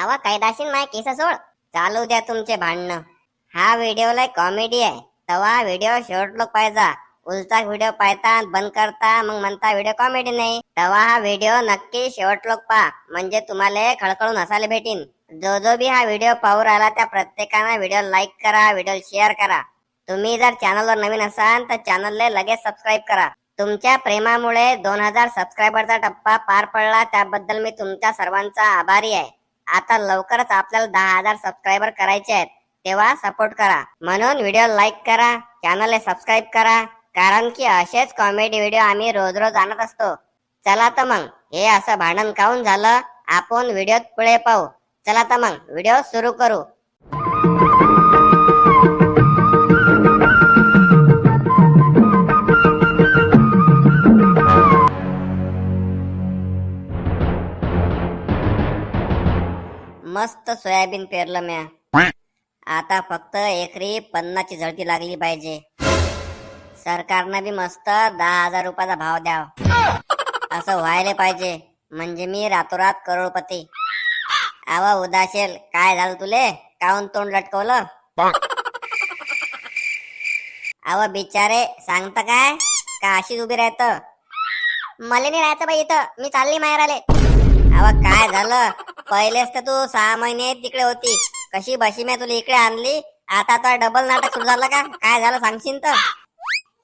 आवा कैदाशीन माय केस सोड. चालू द्या तुमचे भांडणं. हा व्हिडिओ लय कॉमेडी आहे. तवा व्हिडिओ शेवट लोक पाहिजा. उलचा व्हिडिओ पाहता बंद करता मग म्हणता व्हिडिओ कॉमेडी नाही. तवा हा व्हिडिओ नक्की शेवट लोक पहा. म्हणजे तुम्हाला खळखळून हसायला भेटीन. जो जो बी हा व्हिडिओ पाहू राहिला त्या प्रत्येकानं व्हिडिओ लाईक करा व्हिडिओ शेअर करा. तुम्ही जर चॅनलवर नवीन असाल तर चॅनलला लगेच सबस्क्राईब करा. तुमच्या प्रेमामुळे दोन हजार सबस्क्रायबरचा टप्पा पार पडला. त्याबद्दल मी तुमच्या सर्वांचा आभारी आहे. आता लवकरच आपल्याला दहा हजार सबस्क्रायबर करायचे आहेत. तेव्हा सपोर्ट करा. म्हणून व्हिडिओ लाईक करा चॅनल सबस्क्राईब करा. कारण की असेच कॉमेडी व्हिडिओ आम्ही रोज रोज आणत असतो. चला तर मग हे असं भांडण काऊन झालं? आपण व्हिडिओत पुढे पाहू. चला तर मग व्हिडिओ सुरू करू. मस्त सोयाबीन पेरलं म्या. आता फक्त एकरी पन्नाची झळती लागली पाहिजे. सरकारनं बी मस्त दहा हजार रुपयाचा भाव द्याव. असं व्हायला पाहिजे. म्हणजे मी रातोरात करोडपती. आवा उदासेल काय झालं तुले? काऊन तोंड लटकवलं? आवा बिचारे सांगता काय? का अशीच उभी राहत? मला नाही राहायचं बाई इथं. मी चालली माहेर आले अव काय झालं? पहिलेच तर तू सहा महिने तिकडे होती. कशी बशी मी तुला इकडे आणली? आता तर डबल नाटक सुरू झालं का? काय झालं सांगशील तर?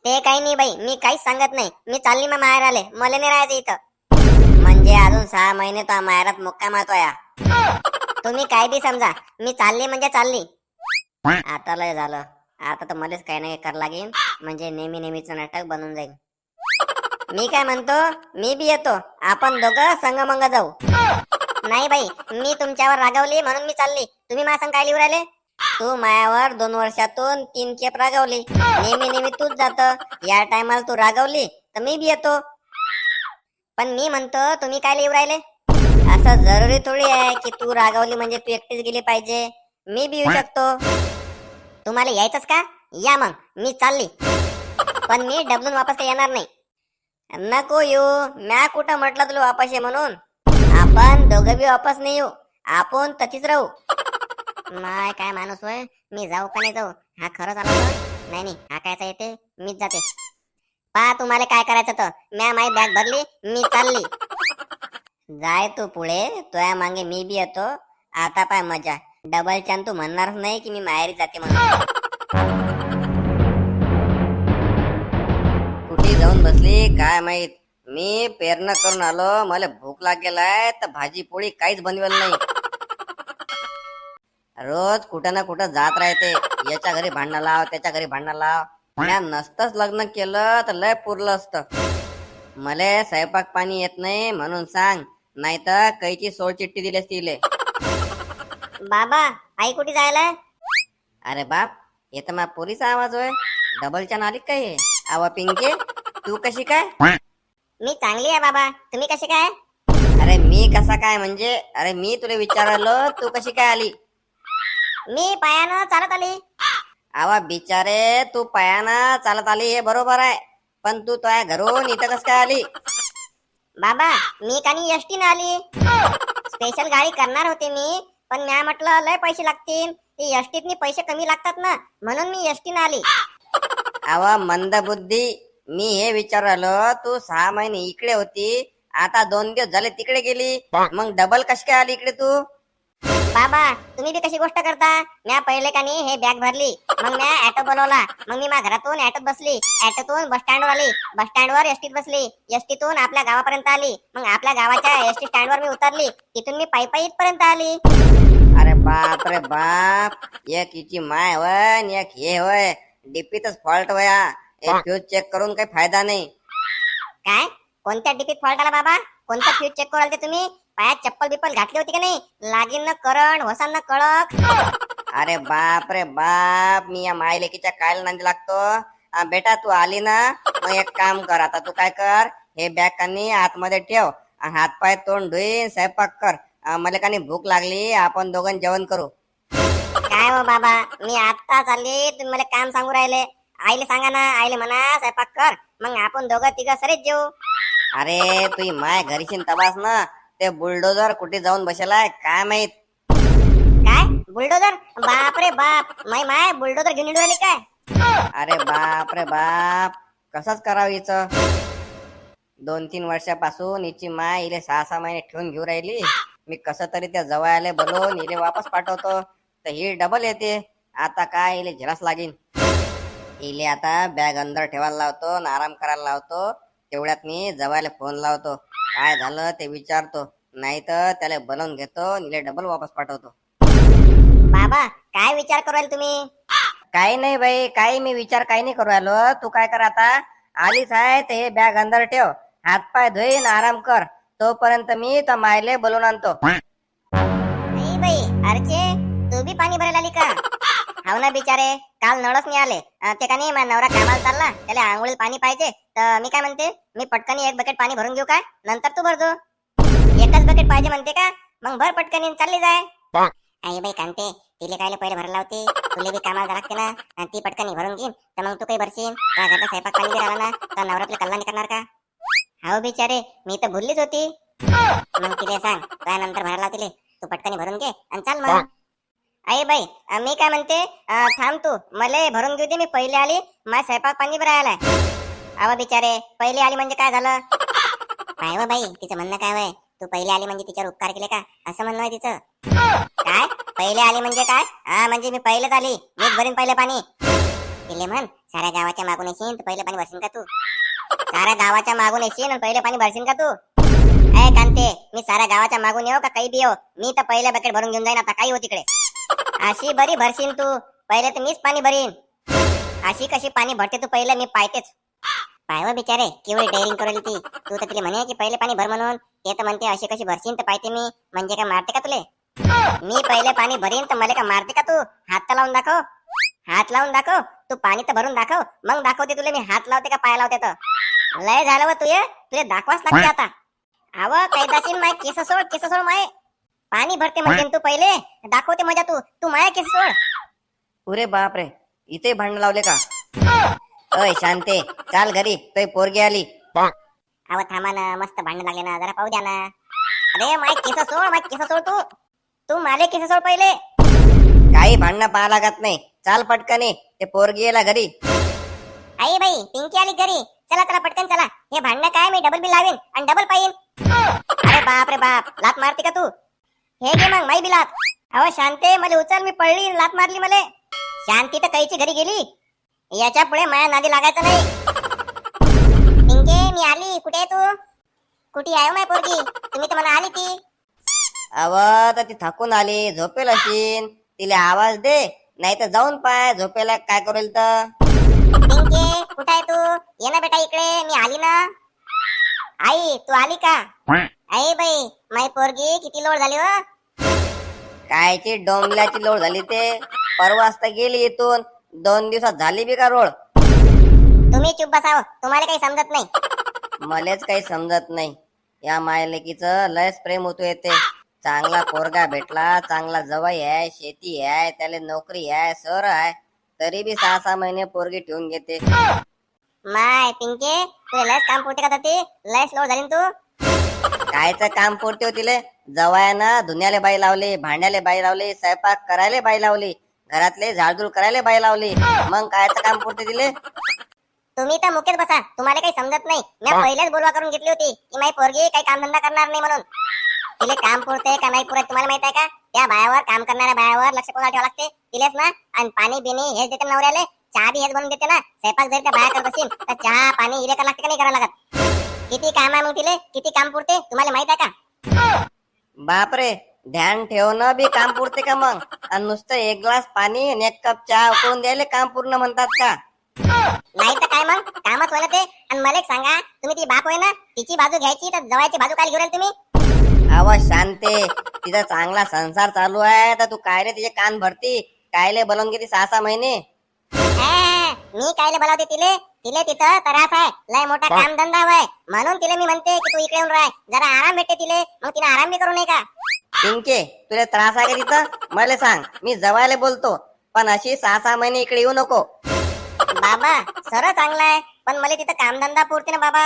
ते काही नाही बाई मी काहीच सांगत नाही. मी चालली मग माहेर आले. मला नाही राहायचं इथं. म्हणजे अजून सहा महिने तो माहेरात मुक्का मारतोय तुम्ही काय बी समजा. मी चालली म्हणजे चालली. आता लय झालं. आता तर मलाच काही नाही करावं लागेल. म्हणजे नेहमी नेहमीचं नाटक बनून जाईल मी काय म्हणतो? मी बी येतो. आपण दोघं संगमंग जाऊ. नाही बाई मी तुमच्यावर रागावली म्हणून मी चालली. तुम्ही माझ्या संग काय लिहू राहिले? तू मायावर दोन वर्षातून तीन खेप रागावली. नेहमी नेहमी तूच जात. या टायमाला तू रागावली तर मी बी येतो. पण मी म्हणतो तुम्ही काय लिहू राहिले? असं जरुरी थोडी आहे की तू रागावली म्हणजे तू एकटीच गेली पाहिजे. मी बी येऊ शकतो. तुम्हाला यायचंच का? या मग मी चालली. पण मी डबलून वापस येणार नाही. नको येऊ. म्या कुठं म्हटलं तुला वापस ये म्हणून? आपण दोघं बी वापस नाही येऊ. आपण तशीच राहू. माय काय माणूस होय? मी जाऊ का नाही जाऊ? हा खरंच आला नाही नाही. हा कायचा येते? मीच जाते. पहा तुम्हाला काय करायचं तर म्या माई बॅग भरली मी चालली. जाय तू पुढे. तुया मागे मी बी येतो. आता पाय मजा. डबल चान तू म्हणणारच नाही की मी माहेरी जाते म्हणून. बसली काय माहीत? मी पेरणं करून आलो मला भूक लागेलाय तर भाजी पोळी काहीच बनवेल नाही. रोज कुठं ना कुठं जात राहते. याच्या घरी भांडणं लाव त्याच्या घरी भांडणं लाव. म्या नसतंच लग्न केलं तर लय पुरलं असतं. मले स्वयंपाक पाणी येत नाही म्हणून सांग. नाही तर कैची सोळ चिठ्ठी दिली इले. बाबा आई कुठे जायला? अरे बाप हे तर माझ्या पोरीचा आवाज होय. डबलच्या नालीत काय हे? आवा पिंके? तू कशी काय? मी चांगली आहे बाबा. तुम्ही कसे काय? अरे मी कसा काय म्हणजे? अरे मी तुला विचारलो तू कशी काय आली? मी पायानं चालत आली. आवा बिचारे तू पायानं चालत आली हे बरोबर आहे. पण तू तुझ्या घरून इथं कस काय आली? बाबा मी कानी एसटी आली. स्पेशल गाडी करणार होते मी पण म्या म्हटलं लय पैसे लागतील. ती एसटीतनी पैसे कमी लागतात ना म्हणून मी एसटी आली. आवा मंदबुद्धी मी हे विचारलो तू सहा महिने इकडे होती आता दोन दिवस झाले तिकडे गेली मग डबल कशी काय आली इकडे तू? बाबा तुम्ही बी कशी गोष्ट करता? म्या पहिले कानी हे बॅग भरली मग म्या ऑटो बोलवला मग मी माझ्या घरातून ऑटोत बसली ऑटोतून बस स्टँडवर आली बस स्टँडवर एसटीत बसली एसटीतून आपल्या गावापर्यंत आली मग आपल्या गावाच्या एसटी स्टँडवर मी उतरली तिथून मी पायी पायी इथपर्यंत आली. अरे बाप रे बाप एक हिची माय आणि एक हे होय डीपीतच फॉल्ट वया हे फ्यूज चेक करून काही फायदा नाही. काय? कोणत्या डिपीत फॉल्ट आला बाबा? कोणता फ्यूज चेक कराल ते तुम्ही? पायात चप्पल बिप्पल घातली होती का नाही? लागीन न करण होसान न कळक. अरे बाप रे बाप मी या मायलेकीच्या कायला नांदी लागतो. आ, बेटा तू आली ना? मग एक काम कर आता तू काय कर? हे बॅग कानी आतमध्ये ठेव. आ, हातपाय तोंड धुईन स्वयंपाक कर. आ, मला कानी भूक लागली आपण दोघं जेवण करू. काय हो बाबा? मी आता चालली तुम्ही मला काम सांगू राहिले. आईले सांगा ना आईले म्हणा स्वयंपाक कर. मग आपण दोघं तिघं सरेच जेऊ. अरे तुही माय घरीशीन तपास ना. ते बुलडोजर कुठे जाऊन बसेलाय काय माहीत? बुलडोजर? बाप रे बाप. माय माय बुलडोजर घेऊन येऊन राहिली काय? अरे बाप रे बाप. कसंच करावं हिचं? दोन तीन वर्षापासून हिची माय इले सहा सहा महिने ठेवून घेऊ राहिली. मी कसं तरी त्या जवळले बोलवून इले वापस पाठवतो. तर ही डबल येते. आता काय इले झेलास लागीन? इले आता बॅग अंदर ठेवायला लावतो आणि आराम करायला लावतो. तेवढ्यात मी जवळले फोन लावतो. काय झालं ते विचारतो. नाही तर त्याला बनवून घेतो इले डबल वापस पाठवतो. बाबा काय विचार करू राहिले तुम्ही? काही नाही बाई काही मी विचार काही नाही करू राहिलो. तू काय कर आता? आलीच आहे तर हे बॅग अंदर ठेव. हातपाय धुईन आराम कर. तोपर्यंत मी तर मायले बोलून आणतो. हाव ना बिचारे. काल नळच नाही आले. ते का नाही माझा नवरा कामाला चालला. त्याला आंघोळीला पाणी पाहिजे. तर मी काय म्हणते मी पटकन एक बकेट पाणी भरून घेऊ काय नंतर तू भरतो एकच बकेट पाहिजे म्हणते का? मग भर पटकन चालली जाय. आई बाई कांते तिले कायले पहिले भरायला लावते? तुले बी कामाला लागते ना. आणि ती पटकन भरून घेईन. तर मग तू काही भरशील? त्या घरचा स्वयंपाक पाणी बी राहिला ना. तर नवरा आपल्या कल्ला नाही करणार का? हाव बिचारे मी तर भुललीच होती. मग तिले सांग त्यानंतर भरायला लाव तिले. तू पटकन भरून घे. आणि चाल मग. आई बाई अं, मी काय म्हणते अं, थांब तू. मला भरून घेऊ दे मी पहिले आली माझा स्वयंपाक पाणी भरायला अव बिचारे पहिले आली म्हणजे काय झालं? काय व बाई तिचं म्हणणं काय वय? तू पहिले आली म्हणजे तिच्यावर उपकार केले का? असं म्हणणं आहे तिचं. काय? पहिले आली म्हणजे काय? हा म्हणजे मी पहिलेच आली. मीच भरीन पहिले पाणी. तिले म्हण साऱ्या गावाच्या मागून येशील तर पहिले पाणी भरशील का तू? साऱ्या गावाच्या मागून येशील आणि पहिले पाणी भरशील का तू? ए कांते मी साऱ्या गावाच्या मागून येऊ का? काही बी येऊ. मी तर पहिले बकेट भरून घेऊन जाईन आता काही हो तिकडे. अशी बरी भरशील तू. पहिले तर मीच पाणी भरीन. अशी कशी पाणी भरते तू पहिले मी पाहतेच. पायव बिचारे केवढी डेअरिंग करेल ती. तू तर तिला म्हणे की पहिले पाणी भर म्हणून. ते तर म्हणते अशी कशी भरशील तर पाहते मी. म्हणजे काय मारते का तुले? मी पहिले पाणी भरीन तर मला का मारते का तू? हात तर लावून दाखव. हात लावून दाखव. तू पाणी तर भरून दाखव. मग दाखवते तुला मी हात लावते का पाय लावते तर. लय झालं व तुये. तुले दाखवाच लागते आता. अव कैदाशीन माय केस सोड केस सोड माय. पाणी भरते म्हणते न तू पहिले. दाखवते मजा तू. तू माय केस सोड. पुरे बाप रे इथे भांडण लावले का? अय शांते. चाल घरी. तोय पोरगी आली. अव थांबा ना. मस्त भांडण लागले ना. जरा पाहू द्या ना. अरे माय केस सोड. माय केस सोड तू. तू माले केस सोड पहिले. काही भांडणं पाहा लागत नाही. चाल पटकनी ते पोरगी येला घरी. आई बाई पिंकी आली घरी. चला चला पटकन चला. हे भांडणं काय? मी डबल बिल लावीन आणि डबल पाहिन. अरे बाप रे बाप. लात मारते का तू? हे घे मग माई बिलात. अहो शांते मला उचल मी पडली लात मारली मला. शांती तर काहीची घरी गेली. याच्यापुढे माया नादी लागायचं नाही. पिंके मी आली. कुठे आहे तू? कुठे आहे हो माय पोरगी? तुम्ही तर मला आली ती. अव तर ती थकून आली. झोपेल अशीन. तिला आवाज दे. नाही तर जाऊन पाय. झोपेला काय करेल तर? पिंके कुठे आहे तू? ये ना बेटा इकडे. मी आली ना. आई तू आली का? आई बाई माई पोरगी किती लोड झाली हो? कायची डोंबल्याची लोड झाली ते? परवाच तर गेली इथून. दोन दिवसात झाली बी का रोड? तुम्ही चुप बसाव तुम्हाला काही समजत नाही. मलेच काही समजत नाही. या मायलेकीचं लयच प्रेम होतो येते. चांगला पोरगा भेटला चांगला जवाई आहे शेती आहे त्याला नोकरी आहे सर आहे. तरी बी सहा सहा महिने पोरगी ठेवून घेते. माय पिंके तुला लस काम पुरते का ते? लस लोड झाली ना तू? कायचं काम पुरते हो तिले जवायानं धुण्याले बाई लावली भांड्याले बाई लावली स्वयंपाक करायला बाई लावली घरातले झाडझूड करायला बाई लावली. मग कायचं काम पुरते तिले तुम्ही तर मुकेच बसा तुम्हाला काही समजत नाही. मी पहिलेच बोलवा करून घेतली होती की माई पोरगी काही काम धंदा करणार नाही म्हणून. तिले काम पुरते का नाही पुरत तुम्हाला माहीत आहे का? त्या बायावर काम करणाऱ्या बायावर लक्ष कोणाला ठेवावं लागते? तिलेच ना? आणि पाणी बिनी हेच देते नवऱ्याले? चहा बी हेच बनवून देते ना? स्वयंपाक जरी त्या बाया करत असेल तर चहा पाणी इले करावं लागते का नाही करावं लागत? किती काम आहे मग तिले? किती काम पुरते? तुम्हाला माहीत आहे का? बापरे ध्यान ठेवणं बी काम पुरते का मग? आणि नुसतं एक ग्लास पाणी आणि एक कप चहा उकळून द्यायला काम पूर्ण म्हणतात का? नाही तर काय मग? कामच ना ते. आणि मला एक सांगा तुम्ही ती बाप होय ना तिची बाजू घ्यायची तर जवायची बाजू काय घेऊन तुम्ही? अव शांते तिचा चांगला संसार चालू आहे तर तू काय रे तिचे कान भरती? कायले बनवून घेते सहा सहा महिने? मी कायले बोलावते तिले? तिले तिथं तरास आहे. लय मोठा काम धंदा आहे म्हणून तिले मी म्हणते की तू इकडे येऊन राह. जरा आराम भेटते तिले. मग तिने आराम बी करू नये का? पिंके तुला त्रास आहे का तिथं? मला सांग. मी जवायला बोलतो. पण अशी सहा सहा महिने इकडे येऊ नको. बाबा सरळ चांगला आहे. पण मला तिथं कामधंदा पुरते ना बाबा.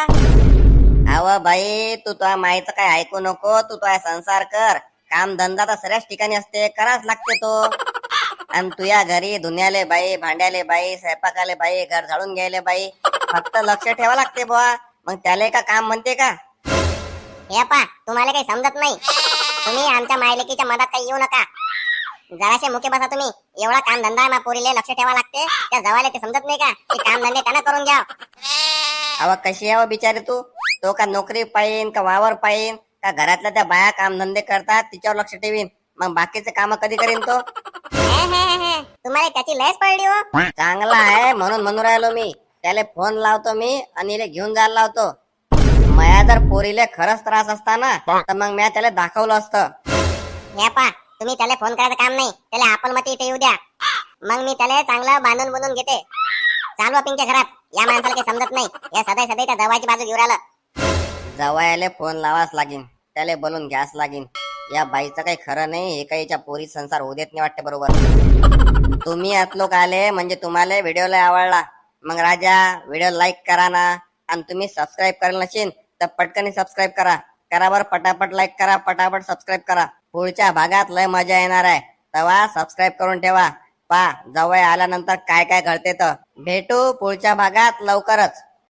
अव बाई तू तुझ्या माईचं काय ऐकू नको. तू तुझा संसार कर. काम धंदा तर सगळ्याच ठिकाणी असते. कराच लागते तो. आणि तुया घरी धुण्याले बाई भांड्याले बाई स्वयंपाकाले बाई घर झाडून घ्यायले बाई. फक्त लक्ष ठेवा लागते बुवा. मग त्याला का काम म्हणते का? हे पा तुम्हाला काही समजत नाही. तुम्ही आमच्या मायलेकीच्या मदत काही येऊ नका. जराशे मुके बसा तुम्ही. एवढा काम धंदा आहे मा पोरीले लक्ष ठेवा लागते. त्या जवाले ते समजत नाही का? की काम धंदे त्यांना करून घ्या. अव कशी आहे हो बिचारी तू? तो का नोकरी पाहिन का वावर पाहिन का घरातल्या त्या बाया काम धंदे करतात तिच्यावर लक्ष ठेवीन. मग बाकीचे काम कधी करीन तो. तुम्हाला त्याची लयच पडली हो. चांगला आहे म्हणून म्हणून राहिलो मी. त्याला फोन लावतो मी आणि इले घेऊन जायला लावतो. माया जर पोरीले खरंच त्रास असता ना तर मग मी त्याला दाखवलं असतं. हे पा तुम्ही त्याला फोन करायचं काम नाही. त्याला आपण मग इथे येऊ द्या. मग मी त्याला चांगलं बांधून बुंधून घेते. चालू पिंच्या घरात. या माणसाला काही समजत नाही. या सदै सदै त्या दवाची बाजू घेऊन राहिलं जवायले फोन लावाच लागेन. त्याला बोलून घ्यास लागेन. या बाईचं काही खरं नाही हे काही याच्या पोरी संसार होऊ देत नाही वाटते बरोबर? तुम्ही आत लोक आले म्हणजे तुम्हाला व्हिडिओ लय आवडला. मग राजा व्हिडिओ लाईक करा ना. आणि तुम्ही सबस्क्राईब करायला नसेल तर पटकन सबस्क्राईब करा. करा बरं पटापट लाईक करा पटापट सबस्क्राईब करा. पुढच्या भागात लय मजा येणार आहे. तेव्हा सबस्क्राईब करून ठेवा. पा जवळ आल्यानंतर काय काय घडते तर. भेटू पुढच्या भागात लवकरच.